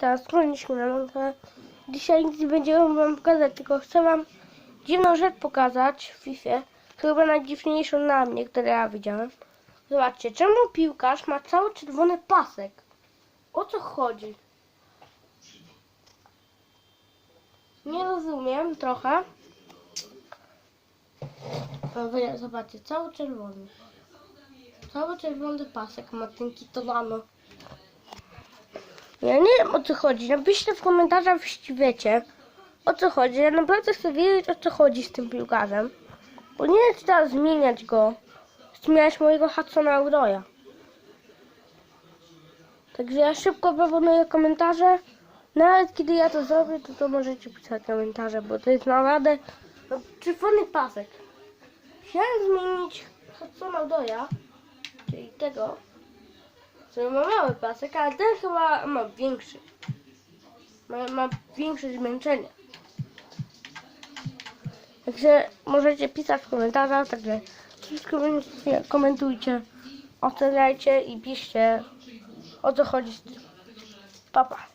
teraz skłoniliśmy na nogę. Dzisiaj nic nie będziemy wam pokazać, tylko chcę wam dziwną rzecz pokazać w FIFA. Chyba najdziwniejszą na mnie, które ja widziałem. Zobaczcie, czemu piłkarz ma cały czerwony pasek? O co chodzi? Nie rozumiem trochę. Zobaczcie, cały czerwony. Cały czerwony pasek ma ten kitolano. Ja nie wiem o co chodzi. Napiszcie w komentarzach, jeśli wiecie o co chodzi. Ja naprawdę chcę wiedzieć o co chodzi z tym piłkarzem. Bo nie chcę teraz zmieniać go. Zmieniać mojego Hudsona Uroya. Także ja szybko proponuję komentarze. Nawet kiedy ja to zrobię, to, to możecie pisać komentarze, bo to jest naprawdę no, czerwony pasek. Chciałem zmienić Hudsona Uroya, czyli tego, który ma mały pasek, ale ten chyba ma większy. Ma, ma większe zmęczenie. Także możecie pisać w komentarzach, także subskrybujcie, komentujcie, oceniajcie i piszcie o co chodzi z tym. Pa, pa.